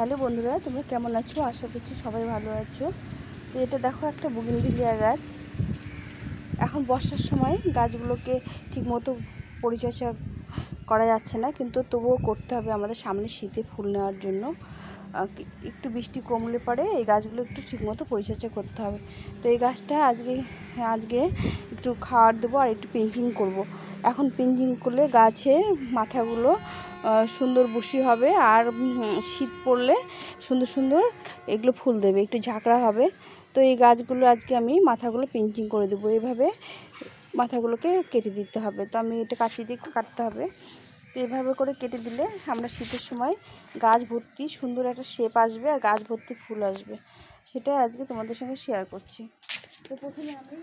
Hello বন্ধুরা তুমি কেমন আছো? আশা করছি সবাই ভালো আছো। তো এটা দেখো একটা বুগিনভিলিয়া গাছ। এখন বর্ষার সময় গাছগুলোকে ঠিকমতো পরিচর্যা করা যাচ্ছে না, কিন্তু তবুও করতে হবে আমাদের সামনে শীতে ফুল নেওয়ার জন্য। একটু বৃষ্টি কমলে পরে এই গাছগুলো একটু ঠিকমতো পরিচর্যা করতে হবে। তো এই গাছটা আজকে আজকে একটু খাওয়ার দেবো আর একটু পেন্টিং করব। এখন পেন্টিং করলে গাছের মাথাগুলো সুন্দর বসি হবে আর শীত পড়লে সুন্দর সুন্দর এগুলো ফুল দেবে, একটু ঝাঁকড়া হবে। তো এই গাছগুলো আজকে আমি মাথাগুলো পেন্টিং করে দেবো। এভাবে মাথাগুলোকে কেটে দিতে হবে। তো আমি এটা কাঁচি দিয়ে কাটতে হবে। এভাবে করে কেটে দিলে আমরা শীতের সময় গাছ ভর্তি সুন্দর একটা শেপ আসবে আর গাছ ভর্তি ফুল আসবে। সেটাই আজকে তোমাদের সঙ্গে শেয়ার করছি। তো প্রথমে আমি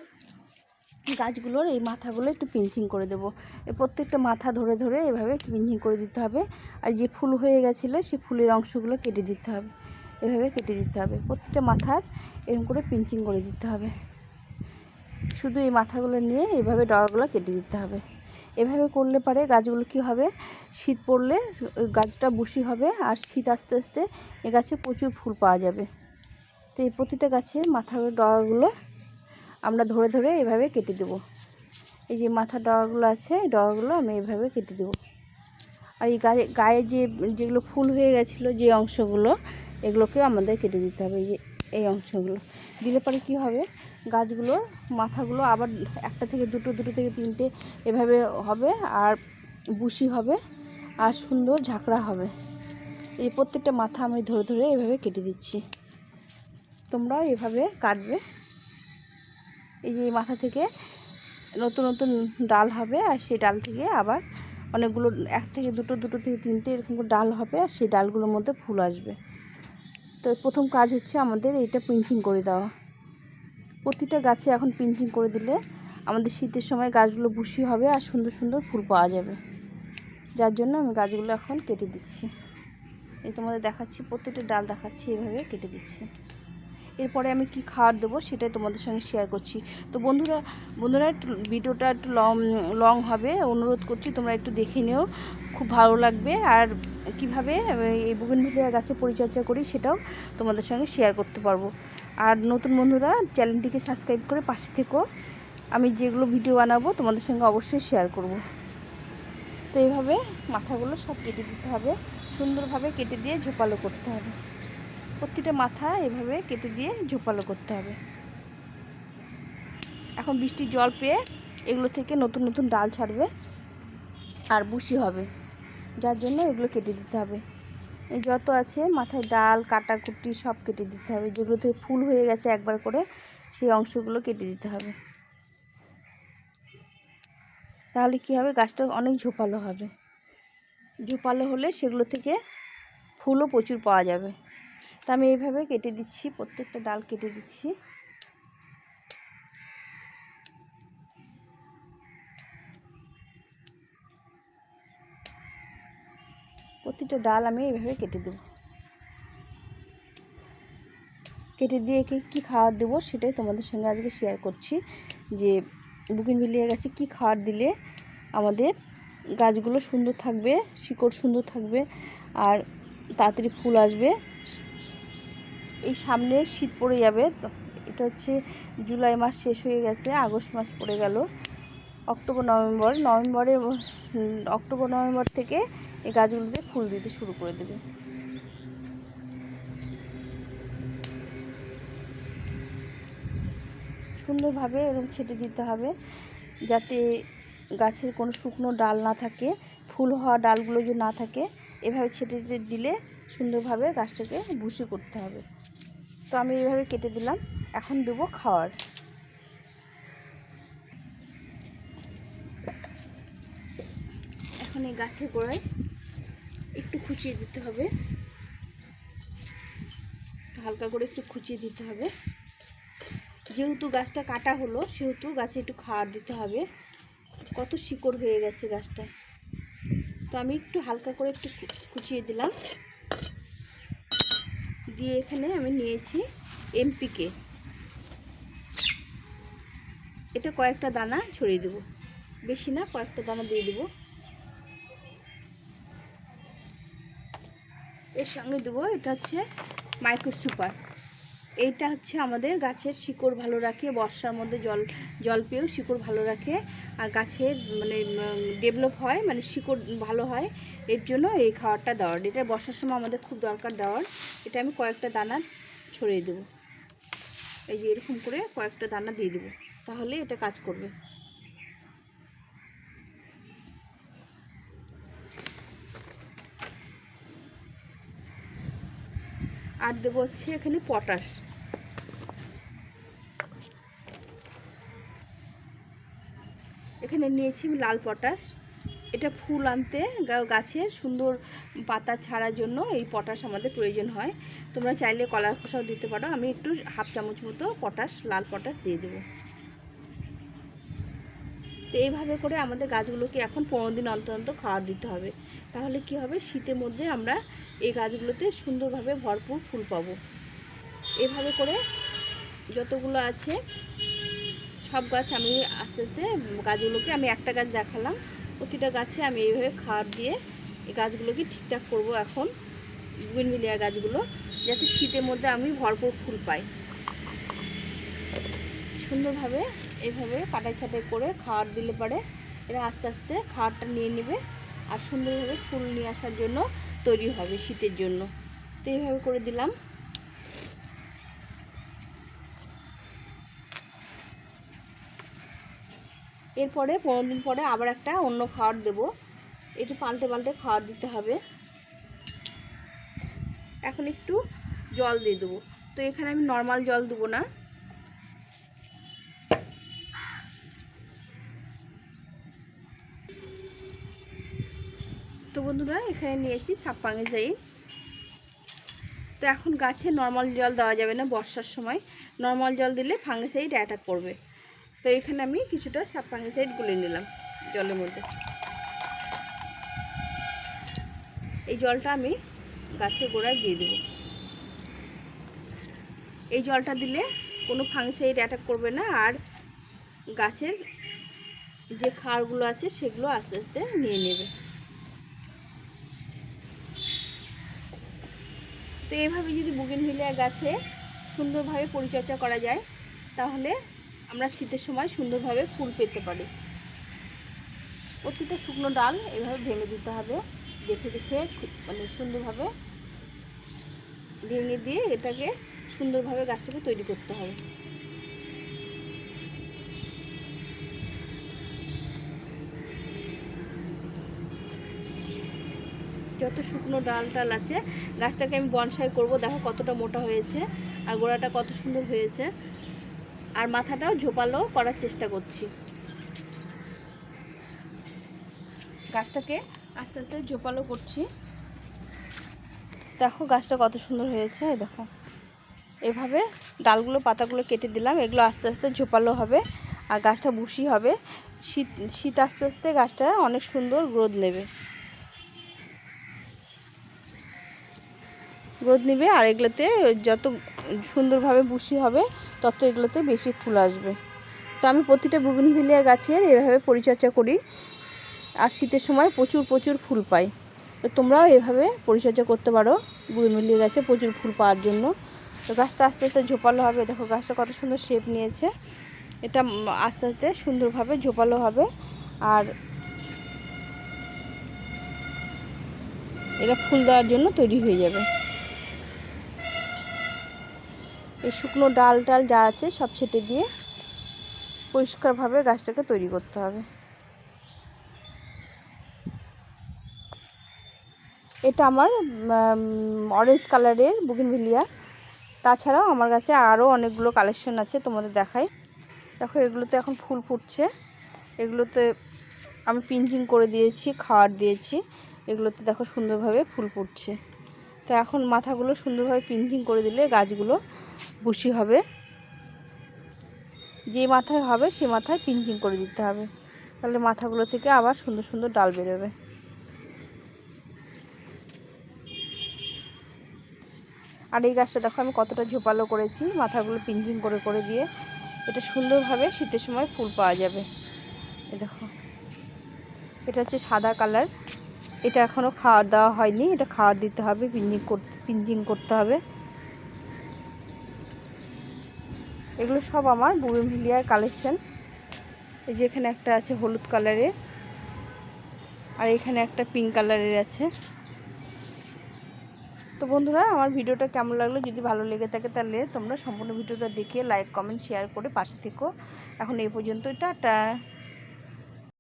গাছগুলোর এই মাথাগুলো একটু পিঞ্চিং করে দেবো। প্রত্যেকটা মাথা ধরে ধরে এভাবে পিঞ্চিং করে দিতে হবে। আর যে ফুল হয়ে গেছিল সেই ফুলের অংশগুলো কেটে দিতে হবে। এভাবে কেটে দিতে হবে। প্রত্যেকটা মাথার এরকম করে পিঞ্চিং করে দিতে হবে। শুধু এই মাথাগুলো নিয়ে এইভাবে ডগাগুলো কেটে দিতে হবে। এভাবে করলে পারে গাছগুলো কি হবে? শীত পড়লে গাছটা বসি হবে আর শীত আস্তে আস্তে এ গাছে প্রচুর ফুল পাওয়া যাবে। তো এই প্রতিটা গাছের মাথার ডগাগুলো আমরা ধরে ধরে এভাবে কেটে দেব। এই যে মাথার ডগাগুলো আছে, এই ডগাগুলো আমি এভাবে কেটে দেবো। আর এই গায়ে গায়ে যে যেগুলো ফুল হয়ে গেছিল যে অংশগুলো এগুলোকে আমাদের কেটে দিতে হবে। এই যে, এই অংশগুলো। দিলে পরে কী হবে? গাছগুলোর মাথাগুলো আবার একটা থেকে দুটো দুটো থেকে তিনটে এভাবে হবে আর বুশি হবে আর সুন্দর ঝাঁকড়া হবে। এই প্রত্যেকটা মাথা আমি ধরে ধরে এভাবে কেটে দিচ্ছি। তোমরাও এভাবে কাটবে। এই যে মাথা থেকে নতুন নতুন ডাল হবে আর সেই ডাল থেকে আবার অনেকগুলো, এক থেকে দুটো দুটো থেকে তিনটে এরকম ডাল হবে আর সেই ডালগুলোর মধ্যে ফুল আসবে। তো প্রথম কাজ হচ্ছে আমাদের এইটা পিঞ্চিং করে দেওয়া। প্রতিটা গাছে এখন পিঞ্চিং করে দিলে আমাদের শীতের সময় গাছগুলো বুশি হবে আর সুন্দর সুন্দর ফুল পাওয়া যাবে। যার জন্য আমি গাছগুলো এখন কেটে দিচ্ছি। এই তোমাদের দেখাচ্ছি, প্রত্যেকটা ডাল দেখাচ্ছি, এভাবে কেটে দিচ্ছি। এরপরে আমি কি খাবার দেবো সেটাই তোমাদের সঙ্গে শেয়ার করছি। তো বন্ধুরা বন্ধুরা, একটু ভিডিওটা একটু লং লং হবে। অনুরোধ করছি তোমরা একটু দেখে নিও, খুব ভালো লাগবে। আর কীভাবে এই বুগেনভিলিয়া গাছে পরিচর্যা করি সেটাও তোমাদের সঙ্গে শেয়ার করতে পারব। আর নতুন বন্ধুরা, চ্যানেলটিকে সাবস্ক্রাইব করে পাশে থেকো। আমি যেগুলো ভিডিও বানাবো তোমাদের সঙ্গে অবশ্যই শেয়ার করব। তো এইভাবে মাথাগুলো সব কেটে দিতে হবে। সুন্দরভাবে কেটে দিয়ে ঝোপালো করতে হবে। প্রতিটা মাথা এভাবে কেটে দিয়ে ঝোপালো করতে হবে। এখন বৃষ্টির জল পেয়ে এগুলো থেকে নতুন নতুন ডাল ছাড়বে আর বুশি হবে। যার জন্য এগুলো কেটে দিতে হবে। এই যত আছে, মাথায় ডাল, কাটাকুটি সব কেটে দিতে হবে। যেগুলো থেকে ফুল হয়ে গেছে একবার করে, সেই অংশগুলো কেটে দিতে হবে। তাহলে কী হবে? গাছটা অনেক ঝোপালো হবে। ঝোপালো হলে সেগুলো থেকে ফুলও প্রচুর পাওয়া যাবে। তা আমি এইভাবে কেটে দিচ্ছি, প্রত্যেকটা ডাল কেটে দিচ্ছি। প্রতিটা ডাল আমি এইভাবে কেটে দেব। কেটে দিয়ে একে কী খাবার দেবো সেটাই তোমাদের সঙ্গে আজকে শেয়ার করছি। যে বুকিং মিলিয়ে গেছে, কী খাবার দিলে আমাদের গাছগুলো সুন্দর থাকবে, শিকড় সুন্দর থাকবে, আর তাড়াতাড়ি ফুল আসবে। এই সামনে শীত পড়ে যাবে, তো এটা হচ্ছে জুলাই মাস শেষ হয়ে গেছে, আগস্ট মাস পড়ে গেল। অক্টোবর, নভেম্বর নভেম্বরে অক্টোবর, নভেম্বর থেকে এই গাছগুলোতে ফুল দিতে শুরু করে দেবে। সুন্দরভাবে এরকম ছেটে দিতে হবে যাতে গাছের কোনো শুকনো ডাল না থাকে, ফুল হওয়া ডালগুলো যে না থাকে, এভাবে ছেটে দিলে সুন্দরভাবে গাছটাকে ভুসি করতে হবে। তো আমি এইভাবে কেটে দিলাম, এখন দেবো খাওয়ার। এখন এই গাছের গোড়ায় খুঁচিয়ে দিতে হবে। হালকা করে একটু খুঁচিয়ে দিতে হবে। যেহেতু গাছটা কাটা হলো, সেহেতু গাছে একটু খাওয়ার দিতে হবে। কত শিকড় হয়ে গেছে গাছটা। তো আমি একটু হালকা করে একটু কুচিয়ে দিলাম। দিয়ে এখানে আমি নিয়েছি এমপিকে। এটা কয়েকটা দানা ছড়িয়ে দেবো। বেশি না, কয়েকটা দানা দিয়ে দেবো। এর সঙ্গে দেবো, এটা হচ্ছে মাইক্রো সুপার। এইটা হচ্ছে আমাদের গাছের শিকড় ভালো রাখে, বর্ষার মধ্যে জল জল পেয়েও শিকড় ভালো রাখে, আর গাছের মানে ডেভেলপ হয় মানে শিকড় ভালো হয়, এর জন্য এই খাবারটা দেওয়ার। এটা বর্ষার সময় আমাদের খুব দরকার দেওয়ার। এটা আমি কয়েকটা দানা ছড়িয়ে দেবো। এই যে এরকম করে কয়েকটা দানা দিয়ে দেবো। তাহলে এটা কাজ করবে। আর দেবো হচ্ছে এখানে পটাশ। এখানে নিয়েছি লাল পটাশ। এটা ফুল আনতে গাছে সুন্দর পাতা ছাড়ার জন্য এই পটাশ আমাদের প্রয়োজন হয়। তোমরা চাইলে কলার খোসাও দিতে পারো। আমি একটু হাফ চামচ মতো পটাশ, লাল পটাশ দিয়ে দেবো। তো এইভাবে করে আমাদের গাছগুলোকে এখন পনেরো দিন অন্তর অন্তর খাবার দিতে হবে। তাহলে কি হবে? শীতের মধ্যে আমরা এই গাছগুলোতে সুন্দরভাবে ভরপুর ফুল পাবো। এভাবে করে যতগুলো আছে, সব গাছ আমি আস্তে আস্তে গাছগুলোকে আমি একটা গাছ দেখালাম। প্রতিটা গাছে আমি এইভাবে খাবার দিয়ে এই গাছগুলোকে ঠিকঠাক করব এখন বুইনমিলিয়া গাছগুলো, যাতে শীতের মধ্যে আমি ভরপুর ফুল পাই। সুন্দরভাবে এইভাবে কাটাই ছাটাই করে খাবার দিলে পারে এরা আস্তে আস্তে খাবারটা নিয়ে নেবে আর সুন্দরভাবে ফুল নিয়ে আসার জন্য তৈরি হবে শীতের জন্য। তো এইভাবে করে দিলাম। এরপরে পনেরো দিন পরে আবার একটা অন্য খাবার দেব। একটু পাল্টে পাল্টে খাবার দিতে হবে। এখন একটু জল দিয়ে দেবো। তো এখানে আমি নর্মাল জল দেবো না। তো বন্ধুরা, এখানে নিয়েছি সাপ্পাঙ্গেজাই তো এখন গাছে নর্মাল জল দেওয়া যাবে না বর্ষার সময়। নর্মাল জল দিলে ফাঙ্গিসাইড অ্যাটাক করবে। তো এখানে আমি কিছুটা সাপ্পাঙ্গিসাইড গুলে নিলাম জলের মধ্যে। এই জলটা আমি গাছের গোড়ায় দিয়ে দেবো। এই জলটা দিলে কোনো ফাঙ্গিসাইড অ্যাটাক করবে না আর গাছের যে খাড়গুলো আছে সেগুলো আস্তে আস্তে নিয়ে নেবে। তো এইভাবে যদি বুগেনভিলিয়া গাছে সুন্দরভাবে পরিচর্যা করা যায়, তাহলে আমরা শীতের সময় সুন্দরভাবে ফুল পেতে পারি। প্রতিটা শুকনো ডাল এভাবে ভেঙে দিতে হবে। দেখে দেখে মানে সুন্দরভাবে ভেঙে দিয়ে এটাকে সুন্দরভাবে গাছটাকে তৈরি করতে হবে। যত শুকনো ডাল টাল আছে, গাছটাকে আমি বনসাই করব। দেখো কতটা মোটা হয়েছে আর গোড়াটা কত সুন্দর হয়েছে। আর মাথাটাও ঝোপালো করার চেষ্টা করছি। গাছটাকে আস্তে আস্তে ঝোপালো করছি। দেখো গাছটা কত সুন্দর হয়েছে দেখো। এভাবে ডালগুলো, পাতাগুলো কেটে দিলাম। এগুলো আস্তে আস্তে ঝোপালো হবে আর গাছটা বুশি হবে। শীত শীত আস্তে আস্তে গাছটা অনেক সুন্দর গ্রোথ নেবে। গ্রোথ নেবে আর এগুলোতে যত সুন্দরভাবে বুশি হবে, তত এগুলোতে বেশি ফুল আসবে। তো আমি প্রতিটা বুগিনভিলিয়া গাছের এভাবে পরিচর্যা করি আর শীতের সময় প্রচুর প্রচুর ফুল পাই। তো তোমরাও এভাবে পরিচর্যা করতে পারো বুগিনভিলিয়া গাছে প্রচুর ফুল পাওয়ার জন্য। তো গাছটা আস্তে আস্তে ঝোপালো হবে। দেখো গাছটা কত সুন্দর শেপ নিয়েছে। এটা আস্তে আস্তে সুন্দরভাবে ঝোপালো হবে। আর এটা ফুল দেওয়ার জন্য তৈরি হয়ে যাবে। এই শুকনো ডাল টাল যা আছে সব ছেটে দিয়ে পরিষ্কারভাবে গাছটাকে তৈরি করতে হবে। এটা আমার অরেঞ্জ কালারের বুগিনভিলিয়া তাছাড়াও আমার কাছে আরও অনেকগুলো কালেকশন আছে তোমাদের দেখাই। দেখো, এগুলোতে এখন ফুল ফুটছে। এগুলোতে আমি পিঞ্চিং করে দিয়েছি, খাওয়ার দিয়েছি। এগুলোতে দেখো সুন্দরভাবে ফুল ফুটছে। তো এখন মাথাগুলো সুন্দরভাবে পিঞ্চিং করে দিলে গাছগুলো বুশি হবে। যে মাথায় হবে সে মাথায় পিঞ্চিং করে দিতে হবে। তাহলে মাথাগুলো থেকে আবার সুন্দর সুন্দর ডাল বেরোবে। আর এই গাছটা দেখো আমি কতটা ঝোপালো করেছি, মাথাগুলো পিঞ্চিং করে করে দিয়ে। এটা সুন্দরভাবে শীতের সময় ফুল পাওয়া যাবে। এই দেখো। এটা হচ্ছে সাদা কালার। এটা এখনও খাওয়ার দেওয়া হয়নি, এটা খাওয়ার দিতে হবে পিঞ্জিং করতে পিঞ্জিং করতে হবে। এগুলো সব আমার বুগেনভিলিয়ার কালেকশান এই যে এখানে একটা আছে হলুদ কালারের আর এখানে একটা পিঙ্ক কালারের আছে। তো বন্ধুরা, আমার ভিডিওটা কেমন লাগল যদি ভালো লেগে থাকে তাহলে তোমরা সম্পূর্ণ ভিডিওটা দেখে লাইক কমেন্ট শেয়ার করে পাশে থেকো। এখন এই পর্যন্তই, টাটা।